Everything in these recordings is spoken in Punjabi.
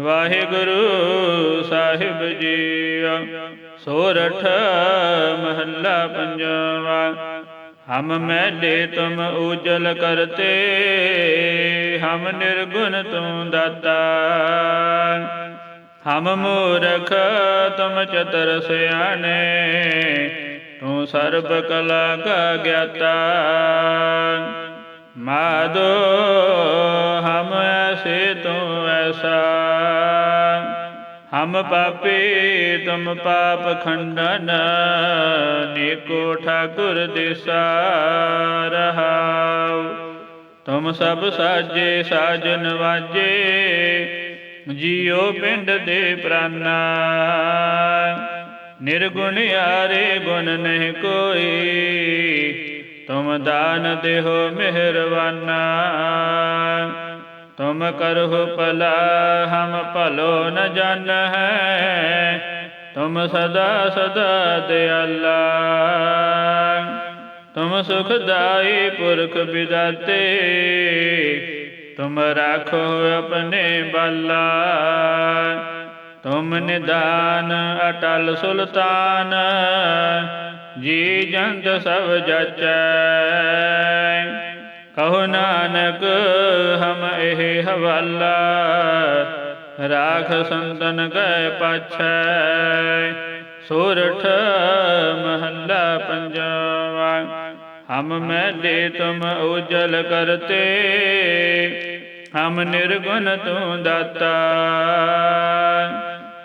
ਵਾਹਿਗੁਰੂ ਸਾਹਿਬ ਜੀ ਸੋਰਠ ਮਹੱਲਾ ਪੰਜਵਾ। ਹਮ ਮੈਲੇ ਤੁਮ ਉਜਲ ਕਰਤੇ, ਹਮ ਨਿਰਗੁਣ ਤੂੰ ਦਾਤਾ। ਹਮ ਮੂਰਖ ਤੁਮ ਚਤਰ ਸਿਆਣੇ, ਤੂੰ ਸਰਬ ਕਲਾ ਕਾ ਗਿਆਤਾ। ਮਾਦੋ ਹਮ ਐਸੇ ਤੂੰ ਐਸਾ ਹਮ ਪਾਪੇ ਤੁਮ ਪਾਪ ਖੰਡਨ, ਨੀਕੋ ਠਾਕੁਰ ਦਿਸਾ ਰਹਾਉ। ਤੁਮ ਸਭ ਸਾਜੇ ਸਾਜਨ ਵਾਜੇ, ਜੀਉ ਪਿੰਡ ਦੇ ਪ੍ਰਾਨਾ। ਨਿਰਗੁਣ ਯਾਰੇ ਗੁਣ ਨਹੀਂ ਕੋਈ, ਤੁਮ ਦਾਨ ਦੇਹੋ ਮਿਹਰਵਾਨਾ ਤੁਮ ਕਰਹੁ ਭਲਾ, ਹਮ ਭਲੋ ਨ ਜਾਣ। ਹੈ ਤੁਮ ਸਦਾ ਸਦਾ ਦਿਆਲਾ। ਤੁਮ ਸੁਖਦਾਈ ਪੁਰਖ ਵਿਦਾਤੇ ਤੁਮ ਰਾਖੋ ਆਪਣੇ ਬਾਲਾ। ਤੁਮ ਨਿਦਾਨ ਅਟਲ ਸੁਲਤਾਨ। ਜੀ ਜੰਤ ਸਭ ਜਾਚੈ। ਕਹੋ ਨਾਨਕ, ਹਮ ਇਹ ਹਵਾਲਾ, ਰਾਖ ਸੰਤਨ ਕੈ ਪਾਛੈ। ਸੋਰਠ ਮਹੱਲਾ ਪੰਜਵਾ, ਹਮ ਮੈਲੇ ਤੁਮ ਉਜਲ ਕਰਤੇ, ਹਮ ਨਿਰਗੁਣ ਤੂੰ ਦਾਤਾ।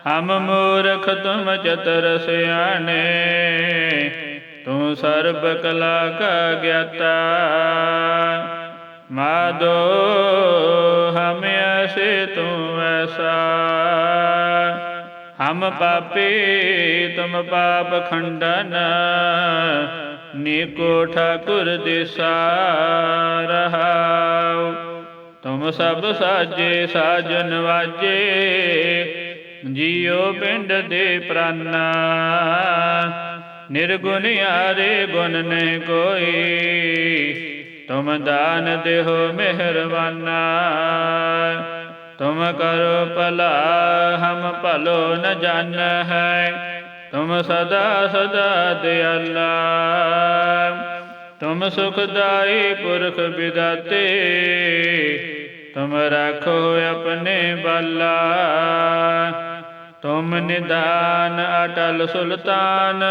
ਹਮ ਮੂਰਖ ਤੁਮ ਚਤਰ ਸਿਆਣੇ ਤੂੰ ਸਰਬ ਕਲਾ ਕਾ ਗਿਆਤਾ। ਮਾਦੋ, ਹਮ ਐਸੇ ਤੂੰ ਐਸਾ। ਹਮ ਪਾਪੀ ਤੁਮ ਪਾਪ ਖੰਡਨ। ਨੀਕੋ ਠਾਕੁਰ ਦਿਸਾ ਰਹਾਉ। ਤੁਮ ਸਭ ਸਾਜੇ ਸਾਜਨ ਵਾਜੇ। ਜੀਉ ਪਿੰਡ ਦੇ ਪ੍ਰਾਨਾ। ਨਿਰਗੁਣ ਯਾਰੇ ਗੁਣ ਨਹੀਂ ਕੋਈ। ਤੁਮ ਦਾਨ ਦੇਹੋ ਮਿਹਰਬਾਨਾ। ਤੁਮ ਕਰੋ ਭਲਾ, ਹਮ ਭਲੋ ਨ ਜਾਣ ਹੈ। ਤੁਮ ਸਦਾ ਸਦਾ ਦਿਆਲਾ। ਤੁਮ ਸੁਖਦਾਈ ਪੁਰਖ ਵਿਦਾਤੇ। ਤੁਮ ਰੱਖੋ ਆਪਣੇ ਬਾਲਾ। ਤੁਮ ਨਿਦਾਨ ਅਟਲ ਸੁਲਤਾਨ,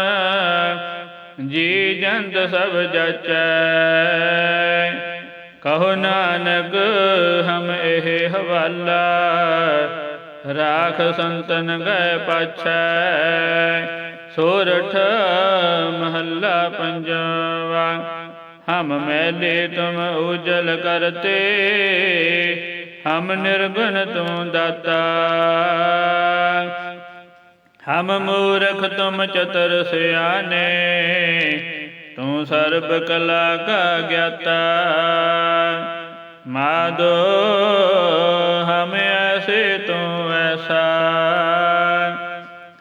ਜੀ ਜੰਤ ਸਭ ਜਾਚੈ। ਕਹੋ ਨਾਨਕ, ਹਮ ਇਹ ਹਵਾਲਾ, ਰਾਖ ਸੰਤਨ ਗਏ ਪਾਛੈ। ਸੋਰਠ ਮਹੱਲਾ ਪੰਜਵਾ, ਹਮ ਮੈਲੇ ਤੁਮ ਉਜਲ ਕਰਤੇ, ਹਮ ਨਿਰਗੁਣ ਤੂੰ ਦਾਤਾ। ਹਮ ਮੂਰਖ ਤੁਮ ਚਤਰ ਸਿਆਣੇ, ਤੂੰ ਸਰਬ ਕਲਾ ਕਾ ਗਿਆਤਾ। ਮਾਦੋ, ਹਮ ਐਸੇ ਤੂੰ ਐਸਾ।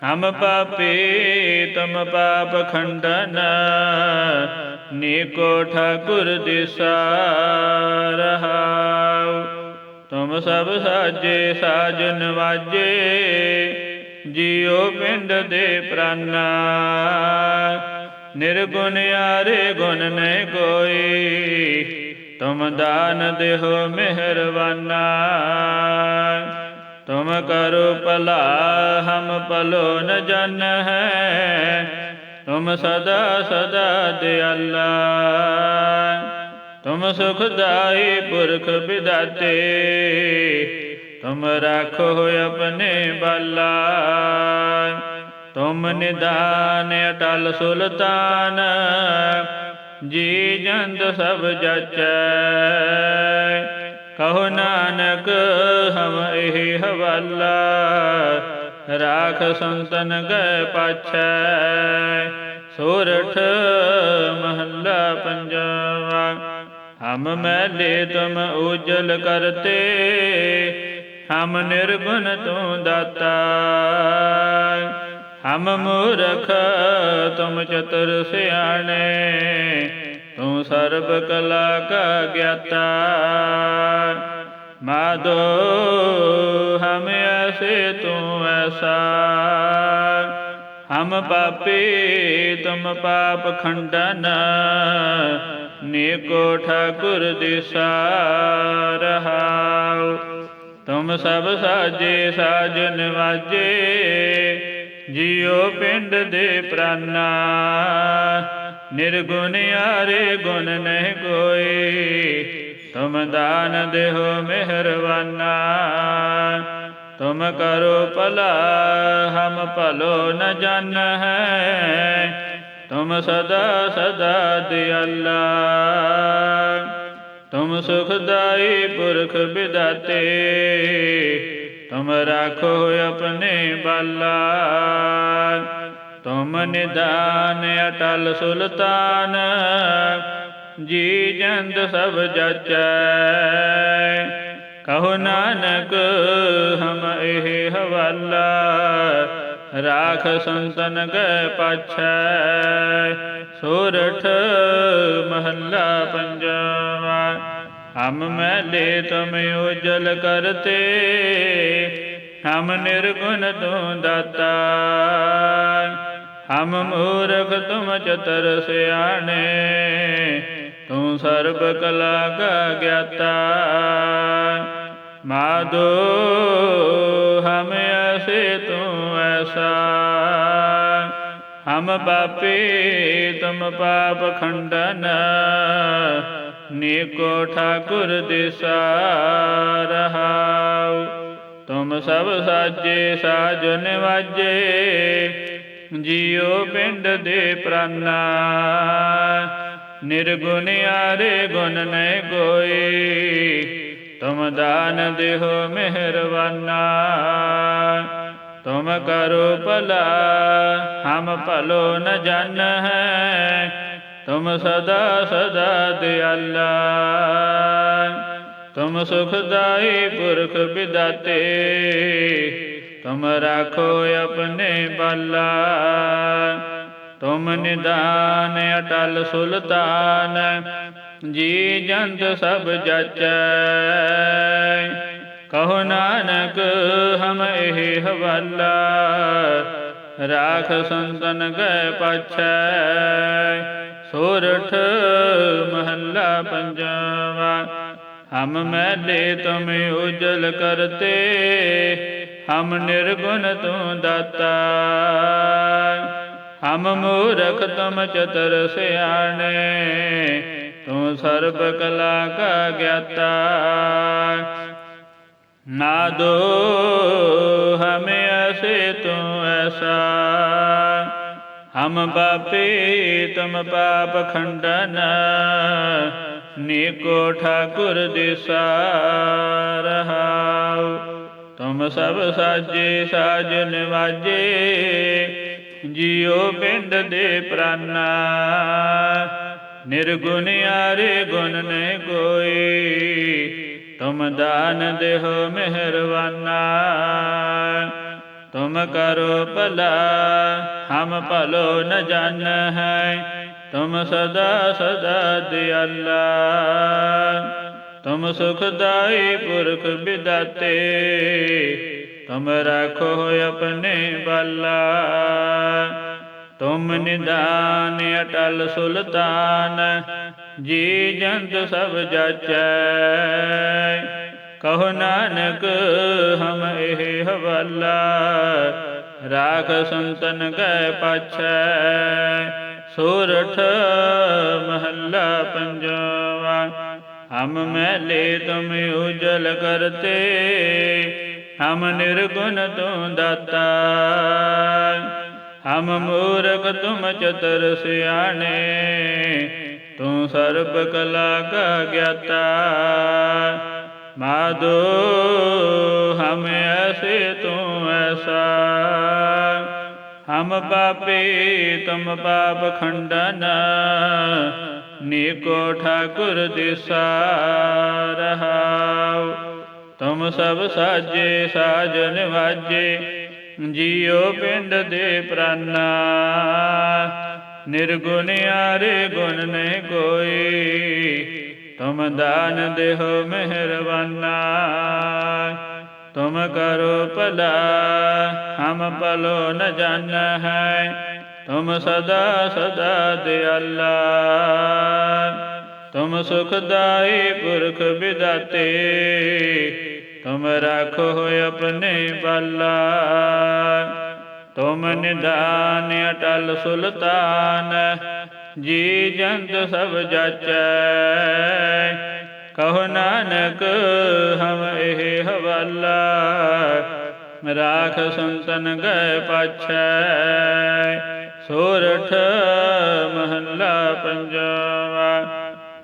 ਹਮ ਪਾਪੀ ਤੁਮ ਪਾਪ ਖੰਡਨ, ਨੀਕੋ ਠਾਕੁਰ ਦਿਸਾ ਰਹਾਉ। ਤੁਮ ਸਭ ਸਾਜੇ ਸਾਜਨ ਵਾਜੇ ਜੀਉ ਪਿੰਡ ਦੇ ਪ੍ਰਾਨਾ। ਨਿਰਗੁਣ ਯਾਰੇ ਗੁਣ ਨਹੀਂ ਕੋਈ, ਤੁਮ ਦਾਨ ਦੇਹੋ ਮਿਹਰਵਾਨਾ ਤੁਮ ਕਰੋ ਭਲਾ, ਹਮ ਭਲੋ ਨ ਜਾਣ ਹੈ। ਤੁਮ ਸਦਾ ਸਦਾ ਦਿਆਲਾ। ਤੁਮ ਸੁਖਦਾਈ ਪੁਰਖ ਵਿਦਾਤੇ ਤੁਮ ਰਾਖੋ ਆਪਣੇ ਬਾਲਾ। ਤੁਮ ਨਿਦਾਨ ਅਟਲ ਸੁਲਤਾਨ, ਜੀ ਜੰਦ ਸਭ ਜਾਚੈ। ਕਹੋ ਨਾਨਕ, ਹਮ ਇਹ ਹਵਾਲਾ, ਰਾਖ ਸੰਤਨ ਗਏ ਪਾਛੈ। ਸੋਰਠ ਮਹੱਲਾ ਪੰਜਵਾ, ਹਮ ਮੈਲੇ ਤੁਮ ਉਜਲ ਕਰਤੇ। ਹਮ ਨਿਰਭਨ ਤੂੰ ਦਾਤਾ। ਹਮ ਮੂਰਖ ਤੁਮ ਚਤੁਰ ਸਿਆਣੇ, ਤੂੰ ਸਰਬ ਕਲਾ ਕਾ ਗਿਆਤਾ। ਮਾਦੋ ਹਮ ਐਸੇ ਤੂੰ ਐਸਾ। ਹਮ ਪਾਪੀ ਤੁਮ ਪਾਪ ਖੰਡਨ, ਨੀਕੋ ਠਾਕੁਰ ਦਿਸਾ ਰਹਾਉ ਤੁਮ ਸਭ ਸਾਜੇ ਸਾਜਨ ਵਾਜੇ, ਜਿਉ ਪਿੰਡ ਦੇ ਪ੍ਰਾਨਾ। ਨਿਰਗੁਣ ਆਰੇ ਗੁਣ ਨਹਿ ਕੋਈ ਤੁਮ ਦਾਨ ਦੇਹੋ ਮਿਹਰਵਾਨਾ ਤੁਮ ਕਰੋ ਭਲਾ, ਹਮ ਭਲੋ ਨ ਜਾਣ ਹੈ ਤੁਮ ਸਦਾ ਸਦਾ ਦਿਆਲਾ। ਤੁਮ ਸੁਖਦਾਈ ਪੁਰਖ ਵਿਦਾਤੇ ਤੁਮ ਰਾਖੋ ਆਪਣੇ ਬਾਲਾ। ਤੁਮ ਨਿਦਾਨ ਅਟਲ ਸੁਲਤਾਨ, ਜੀ ਜੰਦ ਸਭ ਜਾਚੈ। ਕਹੋ ਨਾਨਕ ਹਮ ਇਹ ਹਵਾਲਾ ਰਾਖ ਸੰਤਨ ਗਏ ਪਾਛੈ, ਸੋਰਠ ਮਹੱਲਾ ਪੰਜਵਾ। ਹਮ ਮੈਲੇ ਤੁਮ ਉਜਲ ਕਰਤੇ, ਹਮ ਨਿਰਗੁਣ ਤੂੰ ਦਾਤਾ। ਹਮ ਮੂਰਖ ਤੁਮ ਚਤਰ ਸਿਆਣੇ, ਤੂੰ ਸਰਬ ਕਲਾ ਕਾ ਗਿਆਤਾ। ਮਾਦੋ ਹਮ ਐਸੇ ਤੂੰ ਐਸਾ ਹਮ ਪਾਪੀ ਤੁਮ ਪਾਪ ਖੰਡਨ। ਨੀਕੋ ਠਾਕੁਰ ਦਿਸਾ ਰਹਾਉ। ਤੁਮ ਸਭ ਸਾਜੇ ਸਾਜਨ ਵਾਜੇ। ਜੀਉ ਪਿੰਡ ਦੇ ਪ੍ਰਾਨਾ। ਨਿਰਗੁਣ ਆਰੇ ਗੁਣ ਨੈ ਕੋਈ ਤੁਮ ਦਾਨ ਦੇਹੋ ਮਿਹਰਵਾਨਾ ਤੁਮ ਕਰੋ ਭਲਾ ਹਮ ਭਲੋ ਨ ਜਾਣ ਹੈ ਤੁਮ ਸਦਾ ਸਦਾ ਦਿਆਲਾ ਤੁਮ ਸੁਖਦਾਈ ਪੁਰਖ ਵਿਦਾਤੇ ਤੁਮ ਰਾਖੋ ਆਪਣੇ ਬਾਲਾ ਤੁਮ ਨਿਦਾਨ ਅਟਲ ਸੁਲਤਾਨ ਜੀ ਜੰਤ ਸਭ ਜਾਚੈ ਕਹੋ ਨਾਨਕ, ਹਮ ਇਹ ਹਵਾਲਾ। ਰਾਖ ਸੰਤਨ ਗਏ ਪਾਛੈ। ਸੋਰਠ ਮਹੱਲਾ ਪੰਜਵਾ। ਹਮ ਮੈਲੇ ਤੁਮ ਉਜਲ ਕਰਤੇ। ਹਮ ਨਿਰਗੁਣ ਤੂੰ ਦਾਤਾ। ਹਮ ਮੂਰਖ ਤੁਮ ਚਤਰ ਸਿਆਣੇ। ਤੂੰ ਸਰਬ ਕਲਾ ਕਾ ਗਿਆਤਾ। ਨਾਦੋ ਹਮ ਐਸੇ ਤੂੰ ਐਸਾ। ਹਮ ਪਾਪੀ ਤੁਮ ਪਾਪ ਖੰਡਨ, ਨੀਕੋ ਠਾਕੁਰ ਦਿਸਾ ਰਹਾਉ ਤੁਮ ਸਭ ਸਾਜੇ ਸਾਜਨ ਵਾਜੇ ਜੀਉ ਪਿੰਡ ਦੇ ਪ੍ਰਾਨਾ। ਨਿਰਗੁਣ ਆਰੇ ਗੁਣ ਨੇ ਕੋਈ ਤੁਮ ਦਾਨ ਦੇਹੋ ਮਿਹਰਵਾਨਾ ਤੁਮ ਕਰੋ ਭਲਾ, ਹਮ ਭਲੋ ਨ ਜਾਣ ਹੈ ਤੁਮ ਸਦਾ ਸਦਾ ਦਿਆਲਾ। ਤੁਮ ਸੁਖਦਾਈ ਪੁਰਖ ਵਿਦਾਤੇ। ਤੁਮ ਰਾਖੋ ਆਪਣੇ ਬਾਲਾ। ਤੁਮ ਨਿਦਾਨ ਅਟਲ ਸੁਲਤਾਨ। ਜੀ ਜੰਤ ਸਭ ਜਾਚੈ। ਕਹੋ ਨਾਨਕ, ਹਮ ਇਹ ਹਵਾਲਾ। ਰਾਖ ਸੰਤਨ ਕੈ ਪਾਛੈ। ਸੋਰਠ ਮਹੱਲਾ ਪੰਜਵਾ। ਹਮ ਮੈਲੇ ਤੁਮ ਉਜਲ ਕਰਤੇ। ਹਮ ਨਿਰਗੁਣ ਤੂੰ ਦਾਤਾ। ਹਮ ਮੂਰਖ ਤੁਮ ਚਤਰ ਸਿਆਣੇ। ਤੂੰ ਸਰਬ ਕਲਾ ਕਾ ਗਿਆਤਾ। ਮਾਧੋ, ਹਮ ਐਸੇ ਤੂੰ ਐਸਾ। ਹਮ ਪਾਪੀ, ਤੁਮ ਪਾਪ ਖੰਡਨ। ਨੀਕੋ ਠਾਕੁਰ ਦਿਸਾ ਰਹਾਉ। ਤੁਮ ਸਭ ਸਾਜੇ, ਸਾਜਨ ਵਾਜੇ। ਜੀਉ ਪਿੰਡ ਦੇ ਪ੍ਰਾਨਾ। ਨਿਰਗੁਣ ਆਰੇ ਗੁਣ ਨਹੀਂ ਕੋਈ। ਤੁਮ ਦਾਨ ਦੇਹੋ ਮਿਹਰਬਾਨਾ। ਤੁਮ ਕਰੋ ਭਲਾ, ਹਮ ਭਲੋ ਨ ਜਾਣ। ਹੈ ਤੁਮ ਸਦਾ ਸਦਾ ਦਿਆਲਾ। ਤੁਮ ਸੁਖਦਾਈ ਪੁਰਖ ਵਿਦਾਤੇ। ਤੁਮ ਰਾਖੋ ਆਪਣੇ ਬਾਲਾ। ਤੁਮ ਨਿਦਾਨ ਅਟਲ ਸੁਲਤਾਨ, ਜੀ ਜੰਤ ਸਭ ਜਾਚੈ। ਕਹੋ ਨਾਨਕ, ਹਮ ਇਹ ਹਵਾਲਾ, ਰਾਖ ਸੰਤਨ ਗਏ ਪਾਛੈ। ਸੋਰਠ ਮਹੱਲਾ ਪੰਜਵਾ,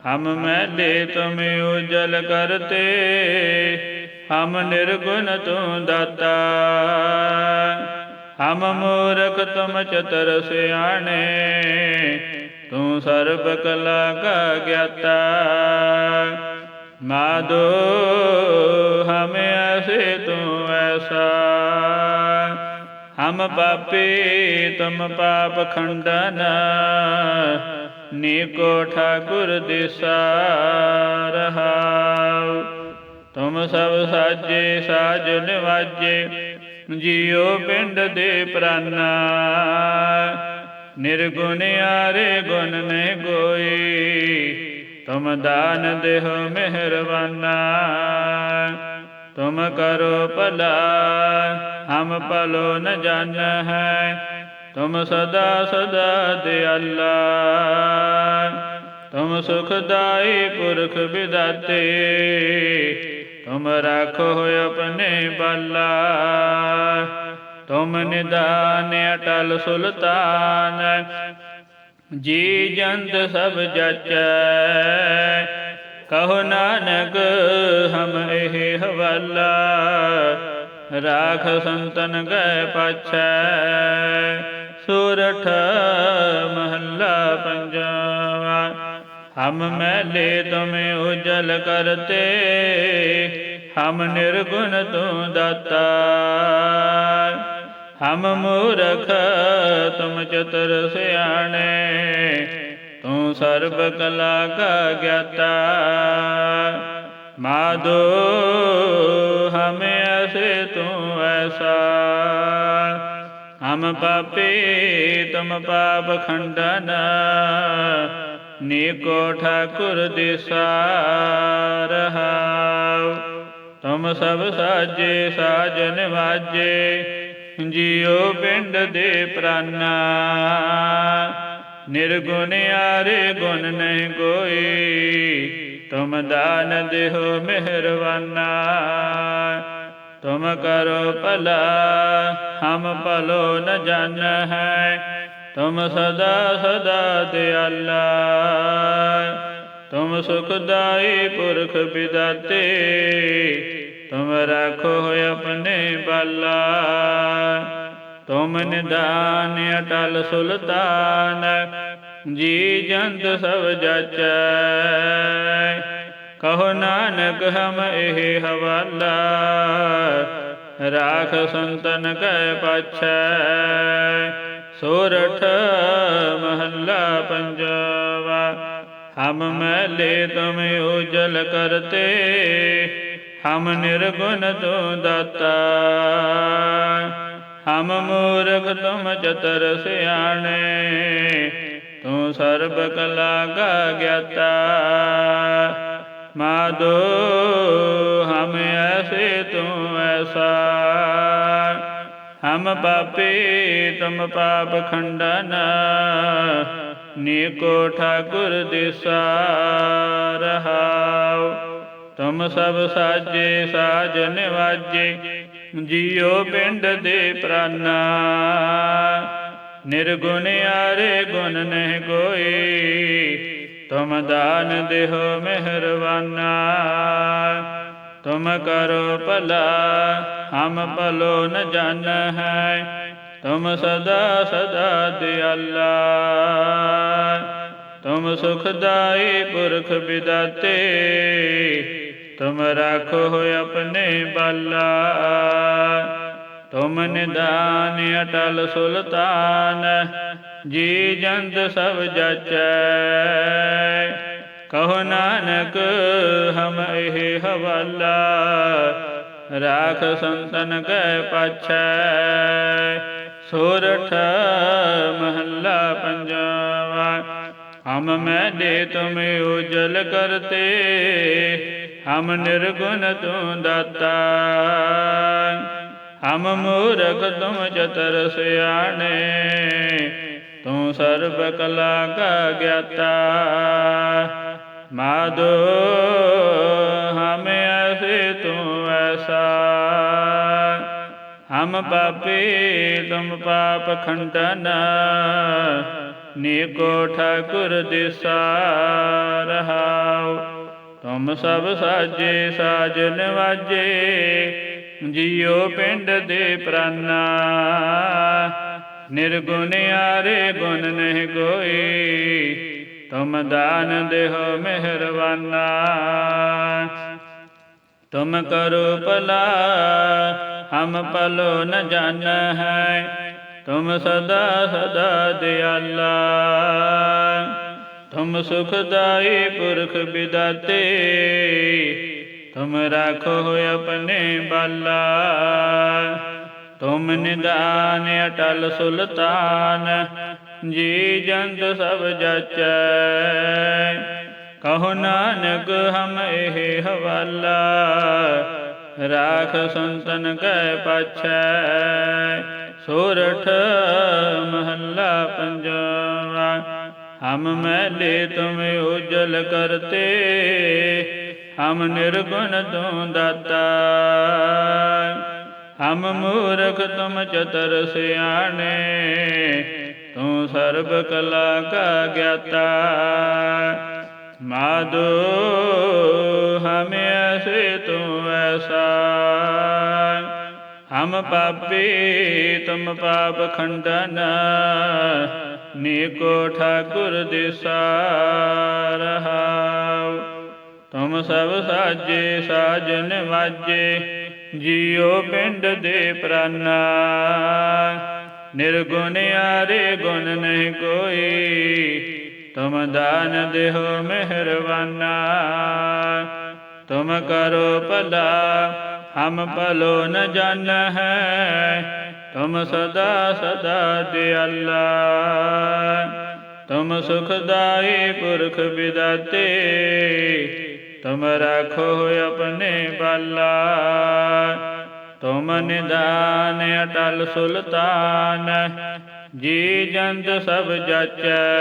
ਹਮ ਮੈਲੇ ਤੁਮ ਉਜਲ ਕਰਤੇ, ਹਮ ਨਿਰਗੁਣ ਤੂੰ ਦਾਤਾ। ਹਮ ਮੂਰਖ ਤੁਮ ਚਤਰ ਸਿਆਣੇ, ਤੂੰ ਸਰਬ ਕਲਾ ਕਾ ਗਿਆਤਾ। ਮਾਦੋ ਹਮ ਐਸੇ ਤੂੰ ਐਸਾ। ਹਮ ਪਾਪੀ ਤੁਮ ਪਾਪ ਖੰਡਨ, ਨੀਕੋ ਠਾਕੁਰ ਦਿਸਾ ਰਹਾਉ। ਤੁਮ ਸਭ ਸਾਜੇ ਸਾਜ ਨਿਵਾਜੇ ਜੀਉ ਪਿੰਡ ਦੇ ਪ੍ਰਾਨਾ। ਨਿਰਗੁਣ ਆਰੇ ਗੁਣ ਨੇ ਕੋਈ ਤੁਮ ਦਾਨ ਦੇਹੁ ਮਿਹਰਬਾਨਾ। ਤੁਮ ਕਰੋ ਭਲਾ, ਹਮ ਭਲੋ ਨ ਜਾਣ। ਹੈ ਤੁਮ ਸਦਾ ਸਦਾ ਦਿਆਲਾ। ਤੁਮ ਸੁਖਦਾਈ ਪੁਰਖ ਵਿਦਾਤੇ ਤੁਮ ਰਾਖੋ ਆਪਣੇ ਬਾਲਾ। ਤੁਮ ਨਿਦਾਨ ਅਟਲ ਸੁਲਤਾਨ। ਜੀ ਜੰਤ ਸਭ ਜਾਚੈ। ਕਹੋ ਨਾਨਕ, ਹਮ ਇਹ ਹਵਾਲਾ। ਰਾਖ ਸੰਤਨ ਗਏ ਪਾਛੈ। ਸੂਰਠ ਹਮ ਮੈਲੇ ਤੁਮ ਉਜਲ ਕਰਤੇ, ਹਮ ਨਿਰਗੁਣ ਤੂੰ ਦਾਤਾ। ਹਮ ਮੂਰਖ ਤੁਮ ਚਤੁਰ ਸਿਆਣੇ, ਤੂੰ ਸਰਬ ਕਲਾ ਕਾ ਗਿਆਤਾ। ਮਾਦੋ ਹਮ ਐਸੇ ਤੂੰ ਐਸਾ। ਹਮ ਪਾਪੀ ਤੁਮ ਪਾਪ ਖੰਡਨ ਨੀਕੋ ਠਾਕੁਰ ਦਿਸਾ ਤੁਮ ਸਭ ਸਾਜੇ ਸਾਜਨ ਵਾਜੇ, ਜੀਉ ਪਿੰਡ ਦੇ ਪ੍ਰਾਨਾ। ਨਿਰਗੁਣ ਆਰੇ ਗੁਣ ਨਹੀਂ ਕੋਈ, ਤੁਮ ਦਾਨ ਦੇਹੋ ਮਿਹਰਬਾਨਾ। ਤੁਮ ਕਰੋ ਭਲਾ, ਹਮ ਭਲੋ ਨ ਜਾਣ ਹੈ ਤੁਮ ਸਦਾ ਸਦਾ ਦਿਆਲਾ ਤੁਮ ਸੁਖਦਾਈ ਪੁਰਖ ਵਿਦਾਤੇ ਤੁਮ ਰਾਖੋ ਆਪਣੇ ਬਾਲਾ। ਤੁਮ ਨਿਦਾਨ ਅਟਲ ਸੁਲਤਾਨ। ਜੀ ਜੰਤ ਸਭ ਜਾਚੈ। ਕਹੋ ਨਾਨਕ ਹਮ ਇਹ ਹਵਾਲਾ। ਰਾਖ ਸੰਤਨ ਕੈ ਪਾਛੈ। ਸੋਰਠ ਮਹੱਲਾ ਪੰਜਵਾ। ਹਮ ਮਹਿਲੇ ਤੁਮ ਉਜਲ ਕਰਤੇ, ਹਮ ਨਿਰਗੁਣ ਤੂੰ ਦਾਤਾ। ਹਮ ਮੂਰਖ ਤੁਮ ਚਤਰ ਸਿਆਣੇ, ਤੂੰ ਸਰਬ ਕਲਾ ਕਾ ਗਿਆਤਾ। ਮਾਦੋ ਹਮ ਐਸੇ ਤੂੰ ਐਸਾ। ਹਮ ਪਾਪੀ ਤੁਮ ਪਾਪ ਖੰਡਨ, ਨੀਕੋ ਠਾਕੁਰ ਦਿਸਾ ਰਹਾਉ। ਤੁਮ ਸਭ ਸਾਜੇ ਸਾਜਨ ਵਾਜੇ, ਜੀਉ ਪਿੰਡ ਦੇ ਪ੍ਰਾਨਾ। ਨਿਰਗੁਣ ਆਰੇ ਗੁਣ ਨਹਿ ਕੋਈ ਤੁਮ ਦਾਨ ਦੇਹੋ ਮਿਹਰਬਾਨਾ। ਤੁਮ ਕਰੋ ਭਲਾ ਹਮ ਭਲੋ ਨ ਜਾਣ ਹੈ, ਤੁਮ ਸਦਾ ਸਦਾ ਦਿਆਲਾ। ਤੁਮ ਸੁਖਦਾਈ ਪੁਰਖ ਵਿਦਾਤੇ, ਤੁਮ ਰਾਖੋ ਆਪਣੇ ਬਾਲਾ। ਤੁਮ ਨਿਦਾਨ ਅਟਲ ਸੁਲਤਾਨ, ਜੀ ਜੰਤ ਸਭ ਜਾਚੈ। ਕਹੋ ਨਾਨਕ, ਹਮ ਇਹ ਹਵਾਲਾ। ਰਾਖ ਸੰਤਨ ਕੈ ਪਾਛੈ। ਸੋਰਠ ਮਹੱਲਾ ਪੰਜਵਾ। ਹਮ ਮੈਂ ਦੇ ਤੁਮ ਉਜਲ ਕਰਤੇ। ਹਮ ਨਿਰਗੁਣ ਤੂੰ ਦਾਤਾ। ਹਮ ਮੂਰਖ ਤੁਮ ਚਤਰ ਸਿਆਣੇ। ਤੂੰ ਸਰਬ ਕਲਾ ਕਾ ਗਿਆਤਾ। ਮਾਦੋ ਹਮ ਪਾਪੇ ਤੁਮ ਪਾਪ ਖੰਡਨ। ਨੀਕੋ ਠਾਕੁਰ ਦਿਸਾ ਰਹਾਉ। ਤੁਮ ਸਭ ਸਾਜੇ ਸਾਜਨ ਵਾਜੇ ਜੀਉ ਪਿੰਡ ਦੇ ਪ੍ਰਾਨਾ। ਨਿਰਗੁਣ ਆਰੇ ਗੁਣ ਨਹਿ ਕੋਈ ਤੁਮ ਦਾਨ ਦੇਹੋ ਮਿਹਰਵਾਨਾ ਤੁਮ ਕਰੋ ਭਲਾ। ਹਮ ਪਲੋ ਨ ਜਾਣ ਹੈ, ਤੁਮ ਸਦਾ ਸਦਾ ਦਿਆਲਾ। ਤੁਮ ਸੁਖਦਾਈ ਪੁਰਖ ਬਿਦਾਤੇ, ਤੁਮ ਰਾਖੋ ਆਪਣੇ ਬਾਲਾ। ਤੁਮ ਨਿਦਾਨ ਅਟਲ ਸੁਲਤਾਨ, ਜੀ ਜੰਤ ਸਭ ਜਾਚੈ। ਕਹੋ ਨਾਨਕ ਹਮ ਇਹ ਹਵਾਲਾ ਰਾਖ ਸੰਤਨ ਕੈ ਪਾਛੈ। ਸੋਰਠ ਮਹੱਲਾ ਪੰਜਵਾ, ਹਮ ਮੈਲੇ ਤੁਮ ਉਜਲ ਕਰਤੇ, ਹਮ ਨਿਰਗੁਣ ਤੂੰ ਦਾਤਾ। ਹਮ ਮੂਰਖ ਤੁਮ ਚਤਰ ਸਿਆਣੇ, ਤੂੰ ਸਰਬ ਕਲਾ ਕਾ ਗਿਆਤਾ। ਮਾਦੋ ਹਮ ਐਸੇ ਪਾਪੀ, ਤੁਮ ਪਾਪ ਖੰਡਨ, ਨੀਕੋ ਠਾਕੁਰ ਦਿਸਾ ਰਹਾਉ ਤੁਮ ਸਭ ਸਾਜੇ, ਸਾਜਨ ਵਾਜੇ, ਜੀਉ ਪਿੰਡ ਦੇ ਪ੍ਰਾਨਾ। ਨਿਰਗੁਣ ਆਰੇ ਗੁਣ ਨਹੀਂ ਕੋਈ, ਤੁਮ ਦਾਨ ਦੇਹੋ ਮਿਹਰਵਾਨਾ ਤੁਮ ਕਰੋ ਭਲਾ, ਹਮ ਭਲੋ ਨ ਜਾਣ ਹੈ ਤੁਮ ਸਦਾ ਸਦਾ ਦਿਆਲਾ। ਤੁਮ ਸੁਖਦਾਈ ਪੁਰਖ ਬਿਦਾਤੇ, ਤੁਮ ਰਾਖੋ ਆਪਣੇ ਬਾਲਾ। ਤੁਮ ਨਿਦਾਨ ਅਟਲ ਸੁਲਤਾਨ, ਜੀ ਜੰਤ ਸਭ ਜਾਚੈ।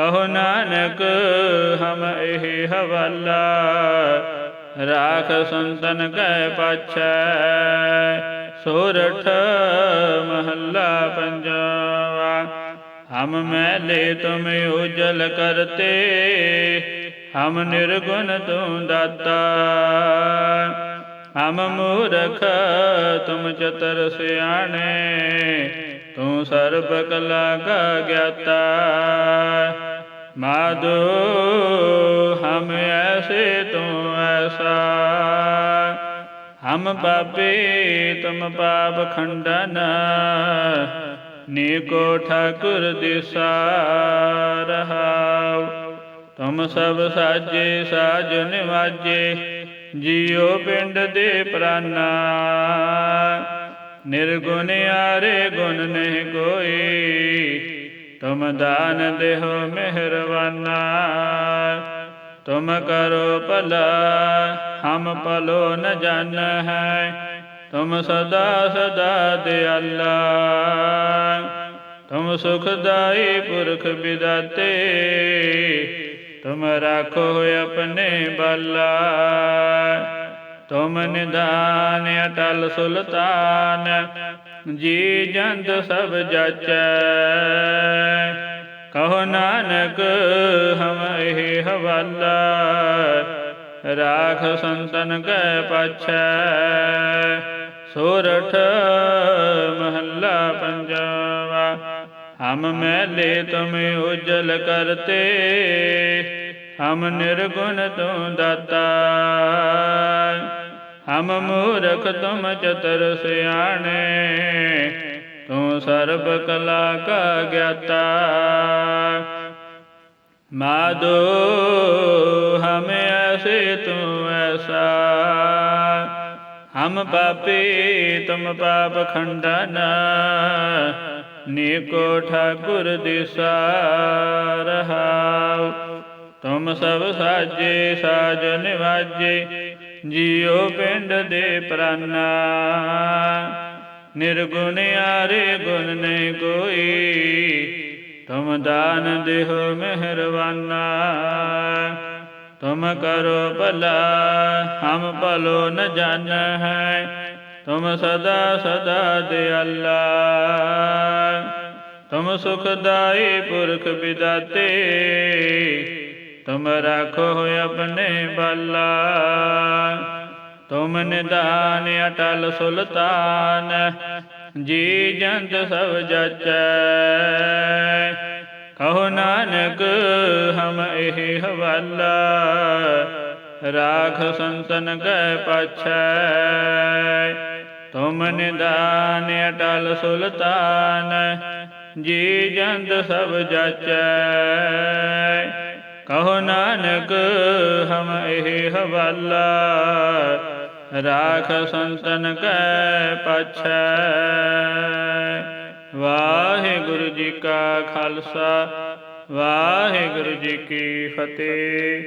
ਕਹੋ ਨਾਨਕ, ਹਮ ਇਹ ਹਵਾਲਾ। ਰਾਖ ਸੰਤਨ ਕੈ ਪਾਛੈ, ਸੋਰਠ ਮਹੱਲਾ ਪੰਜਵਾ। ਹਮ ਮੈਲੇ ਤੁਮ ਉਜਲ ਕਰਤੇ, ਹਮ ਨਿਰਗੁਣ ਤੂੰ ਦਾਤਾ। ਹਮ ਮੂਰਖ ਤੁਮ ਚਤਰ ਸਿਆਣੇ, ਤੂੰ ਸਰਬ ਕਲਾ ਕਾ ਗਿਆਤਾ। ਮਾਦੋ ਹਮ ਐਸੇ ਤੂੰ ਐਸਾ। ਹਮ ਪਾਪੀ ਤੁਮ ਪਾਪ ਖੰਡਨ, ਨੀਕੋ ਠਾਕੁਰ ਦਿਸਾ ਰਹਾਉ। ਤੁਮ ਸਭ ਸਾਜੇ ਸਾਜਨ ਵਾਜੇ ਜੀਉ ਪਿੰਡ ਦੇ ਪ੍ਰਾਨਾ। ਨਿਰਗੁਣ ਆਰੇ ਗੁਣ ਨਹੀਂ ਕੋਈ ਤੁਮ ਦਾਨ ਦੇਹੋ ਮਿਹਰਵਾਨਾ ਤੁਮ ਕਰੋ ਭਲਾ, ਹਮ ਪਲੋ ਨ ਜਾਣ ਹੈ। ਤੁਮ ਸਦਾ ਸਦਾ ਦਿਆਲਾ। ਤੁਮ ਸੁਖਦਾਈ ਪੁਰਖ ਬਿਦਾਤੇ। ਤੁਮ ਰਾਖੋ ਆਪਣੇ ਬਾਲਾ। ਤੁਮ ਨਿਦਾਨ ਅਟਲ ਸੁਲਤਾਨ। ਜੀ ਜੰਤ ਸਭ ਜਾਚੈ। ਕਹੋ ਨਾਨਕ, ਹਮ ਇਹ ਹਵਾਲਾ। ਰਾਖ ਸੰਤਨ ਕੈ ਪਾਛੈ। ਸੋਰਠ ਮਹੱਲਾ ਪੰਜਵਾ। ਹਮ ਮੈਲੇ ਤੁਮ ਉਜਲ ਕਰਤੇ। ਹਮ ਨਿਰਗੁਣ ਤੂੰ ਦਾਤਾ। ਹਮ ਮੂਰਖ ਤੁਮ ਚਤਰ ਸਿਆਣੇ, ਤੂੰ ਸਰਬ ਕਲਾ ਕਾ ਗਿਆਤਾ। ਮਾਦੋ ਹਮ ਐਸੇ ਤੂੰ ਐਸਾ। ਹਮ ਪਾਪੀ ਤੁਮ ਪਾਪ ਖੰਡਨ, ਨੀਕੋ ਠਾਕੁਰ ਦਿਸਾ ਰਹਾਉ। ਤੁਮ ਸਭ ਸਾਜੇ ਸਾਜ ਨਿਵਾਜੇ ਜੀਉ ਪਿੰਡ ਦੇ ਪ੍ਰਾਨਾ। ਨਿਰਗੁਣ ਆਰੇ ਗੁਣ ਨਹੀਂ ਕੋਈ, ਤੁਮ ਦਾਨ ਦੇਹੁ ਮਿਹਰਵਾਨਾ ਤੁਮ ਕਰੋ ਭਲਾ, ਹਮ ਭਲੋ ਨ ਜਾਣ ਹੈ ਤੁਮ ਸਦਾ ਸਦਾ ਦਿਆਲਾ। ਤੁਮ ਸੁਖਦਾਈ ਪੁਰਖ ਵਿਦਾਤੇ ਤੁਮ ਰਾਖੋ ਆਪਣੇ ਬਾਲਾ। ਤੁਮ ਨਿਦਾਨ ਅਟਲ ਸੁਲਤਾਨ, ਜੀ ਜੰਤ ਸਭ ਜਾਚੈ। ਕਹੋ ਨਾਨਕ, ਹਮ ਇਹ ਹਵਾਲਾ, ਰਾਖ ਸੰਤਨ ਕੈ ਪਾਛੈ। ਤੁਮ ਨਿਦਾਨ ਅਟਲ ਸੁਲਤਾਨ, ਜੀ ਜੰਦ ਸਭ ਜਾਚੈ। ਕਹੋ ਨਾਨਕ, ਹਮ ਇਹ ਹਵਾਲਾ। ਰਾਖ ਸੰਤਨ ਕੈ ਪਾਛੈ। ਵਾਹਿਗੁਰੂ ਜੀ ਕਾ ਖਾਲਸਾ, ਵਾਹਿਗੁਰੂ ਜੀ ਕੀ ਫਤਿਹ।